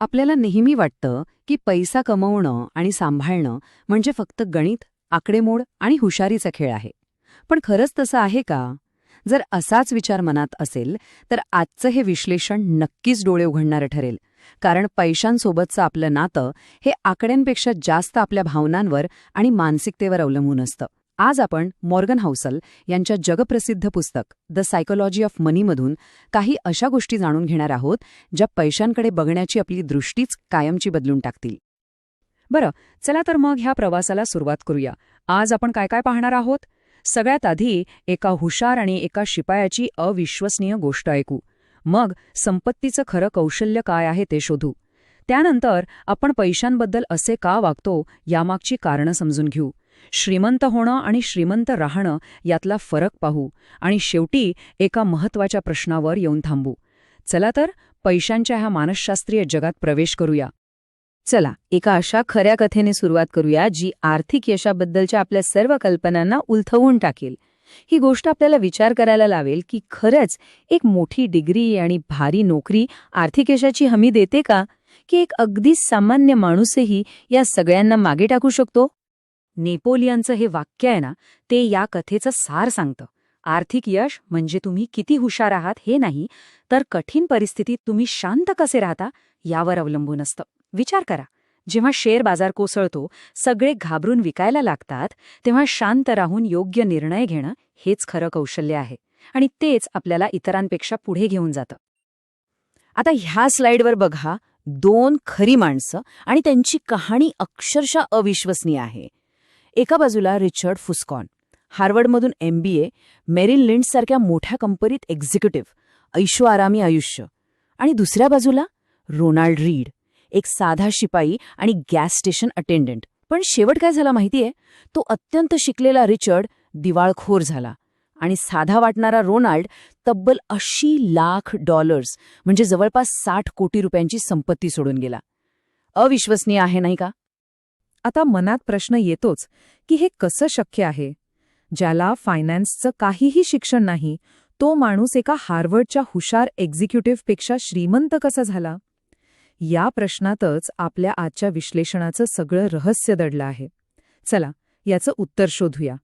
आपल्याला नेहमी वाटतं की पैसा कमवणं आणि सांभाळणं म्हणजे फक्त गणित आकडेमोड आणि हुशारीचा खेळ आहे. पण खरंच तसं आहे का? जर असाच विचार मनात असेल तर आजचं हे विश्लेषण नक्कीच डोळे उघडणारं ठरेल. कारण पैशांसोबतचं आपलं नातं हे आकड्यांपेक्षा जास्त आपल्या भावनांवर आणि मानसिकतेवर अवलंबून असतं. आज आपण मॉर्गन हाऊसल यांच्या जगप्रसिद्ध पुस्तक द सायकोलॉजी ऑफ मनीमधून काही अशा गोष्टी जाणून घेणार आहोत ज्या पैशांकडे बघण्याची आपली दृष्टीच कायमची बदलून टाकतील. बरं चला तर मग ह्या प्रवासाला सुरुवात करूया. आज आपण काय काय पाहणार आहोत? सगळ्यात आधी एका हुशार आणि एका शिपायाची अविश्वसनीय गोष्ट ऐकू. मग संपत्तीचं खरं कौशल्य काय आहे ते शोधू. त्यानंतर आपण पैशांबद्दल असे का वागतो यामागची कारणं समजून घेऊ. श्रीमंत होणं आणि श्रीमंत राहणं यातला फरक पाहू आणि शेवटी एका महत्त्वाच्या प्रश्नावर येऊन थांबू. चला तर पैशांच्या ह्या मानसशास्त्रीय जगात प्रवेश करूया. चला एका अशा खऱ्या कथेने सुरुवात करूया जी आर्थिक यशाबद्दलच्या आपल्या सर्व कल्पनांना उलथवून टाकेल. ही गोष्ट आपल्याला विचार करायला लावेल की खरंच एक मोठी डिग्री आणि भारी नोकरी आर्थिक यशाची हमी देते का? की एक अगदी सामान्य माणूसही या सगळ्यांना मागे टाकू शकतो? नेपोलियनचं हे वाक्य आहे ना ते या कथेचं सार सांगतं. आर्थिक यश म्हणजे तुम्ही किती हुशार आहात हे नाही तर कठीण परिस्थितीत तुम्ही शांत कसे राहता यावर अवलंबून असतं. विचार करा. जेव्हा शेअर बाजार कोसळतो सगळे घाबरून विकायला लागतात तेव्हा शांत राहून योग्य निर्णय घेणं हेच खरं कौशल्य आहे. आणि तेच आपल्याला इतरांपेक्षा पुढे घेऊन जातं. आता ह्या स्लाइडवर बघा दोन खरी माणसं आणि त्यांची कहाणी अक्षरशः अविश्वसनीय आहे. एका बाजूला रिचर्ड फुस्कॉन हार्वर्डमधून एम बी ए मेरिन लिंडसारख्या मोठ्या कंपनीत एक्झिक्युटिव्ह ऐशोआरामी आयुष्य. आणि दुसऱ्या बाजूला रोनाल्ड रीड एक साधा शिपाई आणि गॅस स्टेशन अटेंडंट. पण शेवट काय झाला माहितीये? तो अत्यंत शिकलेला रिचर्ड दिवाळखोर झाला आणि साधा वाटणारा रोनाल्ड तब्बल ऐंशी लाख डॉलर्स म्हणजे जवळपास साठ कोटी रुपयांची संपत्ती सोडून गेला. अविश्वसनीय आहे नाही का? आता मनात प्रश्न येतोच की हे कसं शक्य आहे? ज्याला फायनान्सचं काहीही शिक्षण नाही तो माणूस एका हार्वर्डच्या हुशार एक्झिक्युटिव्हपेक्षा श्रीमंत कसा झाला? या प्रश्नातच आपल्या आजच्या विश्लेषणाचं सगळं रहस्य दडलं आहे. चला याचं उत्तर शोधूया.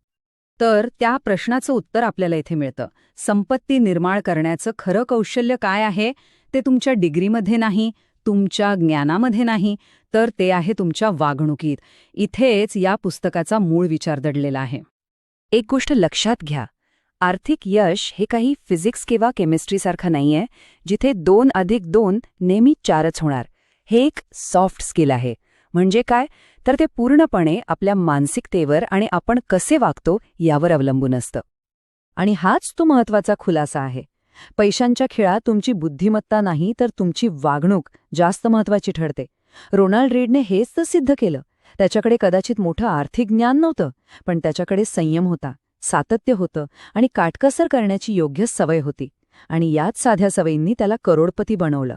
तर त्या प्रश्नाचं उत्तर आपल्याला इथे मिळतं. संपत्ती निर्माण करण्याचं खरं कौशल्य काय आहे? ते तुमच्या डिग्रीमध्ये नाही तुमच्या ज्ञानामध्ये नाही तर ते आहे तुमच्या वागणुकीत. इथेच या पुस्तकाचा मूळ विचार दडलेला आहे. एक गोष्ट लक्षात घ्या. आर्थिक यश हे काही फिजिक्स किंवा केमिस्ट्रीसारखं नाहीये जिथे दोन अधिक दोन नेहमी चारच होणार. हे एक सॉफ्ट स्किल आहे. म्हणजे काय? तर ते पूर्णपणे आपल्या मानसिकतेवर आणि आपण कसे वागतो यावर अवलंबून असतं. आणि हाच तो महत्त्वाचा खुलासा आहे. पैशांच्या खेळात तुमची बुद्धिमत्ता नाही तर तुमची वागणूक जास्त महत्वाची ठरते. रोनाल्ड रीडने हेच तर सिद्ध केलं. त्याच्याकडे कदाचित मोठं आर्थिक ज्ञान नव्हतं पण त्याच्याकडे संयम होता सातत्य होतं आणि काटकसर करण्याची योग्य सवय होती. आणि याच साध्या सवयींनी त्याला करोडपती बनवलं.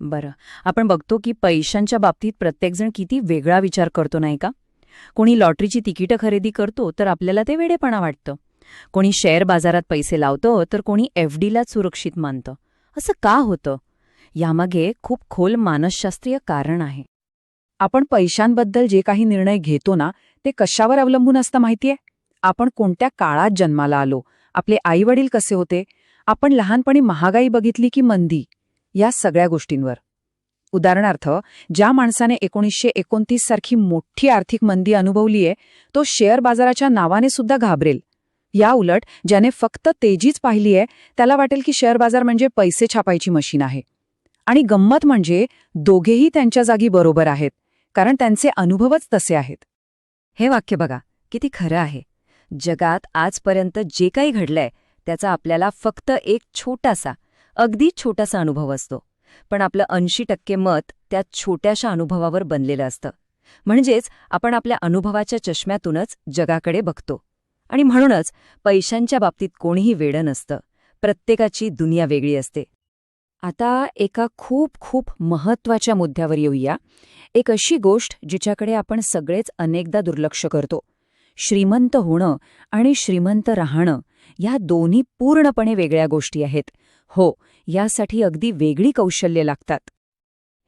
बरं आपण बघतो की पैशांच्या बाबतीत प्रत्येकजण किती वेगळा विचार करतो नाही का? कोणी लॉटरीची तिकीटं खरेदी करतो तर आपल्याला ते वेडेपणा वाटतं. कोणी शेअर बाजारात पैसे लावतं तर कोणी एफ डीलाच सुरक्षित मानतं. असं का होतं? यामागे खूप खोल मानसशास्त्रीय कारण आहे. आपण पैशांबद्दल जे काही निर्णय घेतो ना ते कशावर अवलंबून असतं माहितीये? आपण कोणत्या काळात जन्माला आलो? आपले आईवडील कसे होते? आपण लहानपणी महागाई बघितली की मंदी? या सगळ्या गोष्टींवर. उदाहरणार्थ ज्या माणसाने एकोणीसशे एकोणतीस सारखी मोठी आर्थिक मंदी अनुभवलीये तो शेअर बाजाराच्या नावाने सुद्धा घाबरेल. या उलट ज्याने फक्त तेजीच पाहिलीये त्याला वाटेल की शेअर बाजार म्हणजे पैसे छापायची मशीन आहे. आणि गंमत म्हणजे दोघेही त्यांच्या जागी बरोबर आहेत कारण त्यांचे अनुभवच तसे आहेत. हे वाक्य बघा किती खरं आहे. जगात आजपर्यंत जे काही घडलंय त्याचा आपल्याला फक्त एक छोटासा अगदी छोटासा अनुभव असतो. पण आपलं ऐंशी टक्के मत त्या छोट्याशा अनुभवावर बनलेलं असतं. म्हणजेच आपण आपल्या अनुभवाच्या चष्म्यातूनच जगाकडे बघतो. आणि म्हणूनच पैशांच्या बाबतीत कोणीही वेडं नसतं. प्रत्येकाची दुनिया वेगळी असते. आता एका खूप खूप महत्त्वाच्या मुद्द्यावर येऊया. एक अशी गोष्ट जिच्याकडे आपण सगळेच अनेकदा दुर्लक्ष करतो. श्रीमंत होणं आणि श्रीमंत राहणं या दोन्ही पूर्णपणे वेगळ्या गोष्टी आहेत. हो यासाठी अगदी वेगळी कौशल्ये लागतात.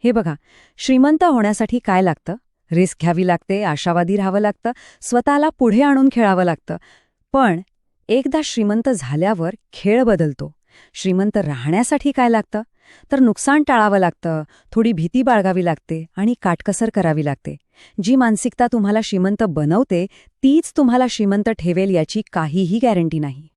हे बघा श्रीमंत होण्यासाठी काय लागतं? रिस्क घ्यावी लागते आशावादी राहावं लागतं स्वतःला पुढे आणून खेळावं लागतं. पण एकदा श्रीमंत झाल्यावर खेळ बदलतो. श्रीमंत राहण्यासाठी काय लागतं? तर नुकसान टाळावं लागतं थोडी भीती बाळगावी लागते आणि काटकसर करावी लागते. जी मानसिकता तुम्हाला श्रीमंत बनवते तीच तुम्हाला श्रीमंत ठेवेल याची काहीही गॅरंटी नाही.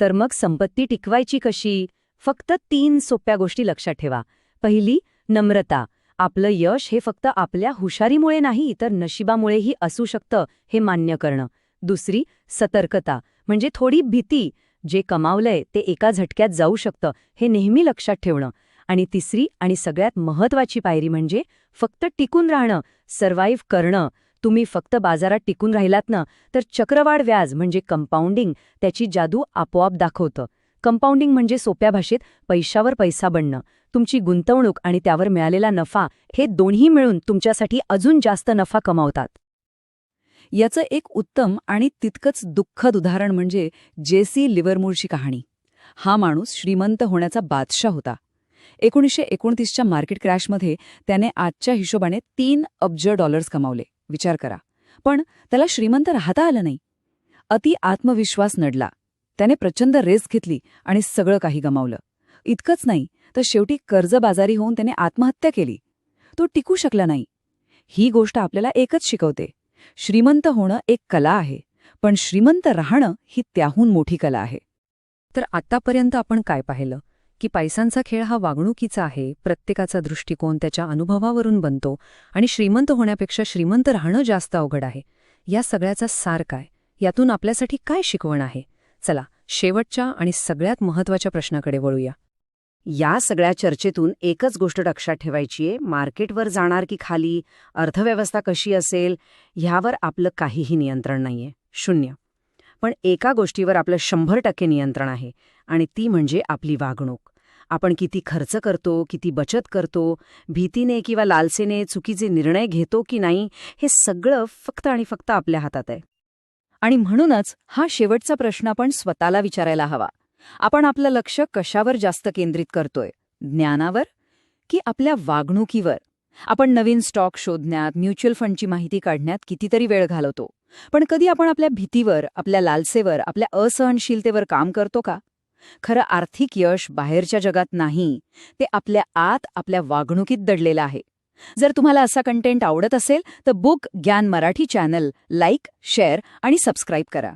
तर मग संपत्ती टिकवायची कशी? फक्त तीन सोप्या गोष्टी लक्षात ठेवा. पहिली नम्रता. आपलं यश हे फक्त आपल्या हुशारीमुळे नाही तर नशिबामुळेही असू शकतं हे मान्य करणं. दुसरी सतर्कता म्हणजे थोडी भीती जे कमावलंय ते एका झटक्यात जाऊ शकतं हे नेहमी लक्षात ठेवणं. आणि तिसरी आणि सगळ्यात महत्वाची पायरी म्हणजे फक्त टिकून राहणं सर्व्हाइव्ह करणं. तुम्ही फक्त बाजारात टिकून राहिलात ना तर चक्रवाढ व्याज म्हणजे कंपाऊंडिंग त्याची जादू आपोआप दाखवतं. कंपाऊंडिंग म्हणजे सोप्या भाषेत पैशावर पैसा बनणं. तुमची गुंतवणूक आणि त्यावर मिळालेला नफा हे दोन्ही मिळून तुमच्यासाठी अजून जास्त नफा कमावतात. याचं एक उत्तम आणि तितकंच दुःखद उदाहरण म्हणजे जेसी लिव्हरमूरची कहाणी. हा माणूस श्रीमंत होण्याचा बादशाह होता. एकोणीसशे एकोणतीसच्या मार्केट क्रॅशमध्ये त्याने आजच्या हिशोबाने तीन अब्ज डॉलर्स कमावले. विचार करा. पण त्याला श्रीमंत राहता आलं नाही. अति आत्मविश्वास नडला. त्याने प्रचंड रेस घेतली आणि सगळं काही गमावलं. इतकंच नाही तर शेवटी कर्जबाजारी होऊन त्याने आत्महत्या केली. तो टिकू शकला नाही. ही गोष्ट आपल्याला एकच शिकवते. श्रीमंत होणं एक कला आहे पण श्रीमंत राहणं ही त्याहून मोठी कला आहे. तर आतापर्यंत आपण काय पाहिलं? की पैशांचा खेळ हा वागणुकीचा आहे प्रत्येकाचा दृष्टिकोन त्याच्या अनुभवावरून बनतो आणि श्रीमंत होण्यापेक्षा श्रीमंत राहणं जास्त अवघड आहे. या सगळ्याचा सार काय? यातून आपल्यासाठी काय शिकवण आहे? चला शेवटच्या आणि सगळ्यात महत्त्वाच्या प्रश्नाकडे वळूया. या सगळ्या चर्चेतून एकच गोष्ट लक्षात ठेवायची आहे मार्केटवर जाणार की खाली अर्थव्यवस्था कशी असेल ह्यावर आपलं काहीही नियंत्रण नाहीये. शून्य. पण एका गोष्टीवर आपलं शंभर टक्के नियंत्रण आहे आणि ती म्हणजे आपली वागणूक. आपण किती खर्च करतो किती बचत करतो भीतीने किंवा लालसेने चुकीचे निर्णय घेतो की नाही हे सगळं फक्त आणि फक्त आपल्या हातात आहे. आणि म्हणूनच हा शेवटचा प्रश्न आपण स्वतःला विचारायला हवा. आपण आपलं लक्ष कशावर जास्त केंद्रित करतोय? ज्ञानावर की आपल्या वागणुकीवर? आपण नवीन स्टॉक शोधण्यात म्युच्युअल फंडची माहिती काढण्यात कितीतरी वेळ घालवतो. पण कधी आपण आपल्या भीतीवर आपल्या लालसेवर आपल्या असहनशीलतेवर काम करतो का? खरं आर्थिक यश बाहेरच्या जगात नाही ते आपल्या आत आपल्या वागणुकीत दडलेलं आहे. जर तुम्हाला असा कंटेंट आवडत असेल तर बुक ज्ञान मराठी चॅनल लाईक शेअर आणि सबस्क्राईब करा.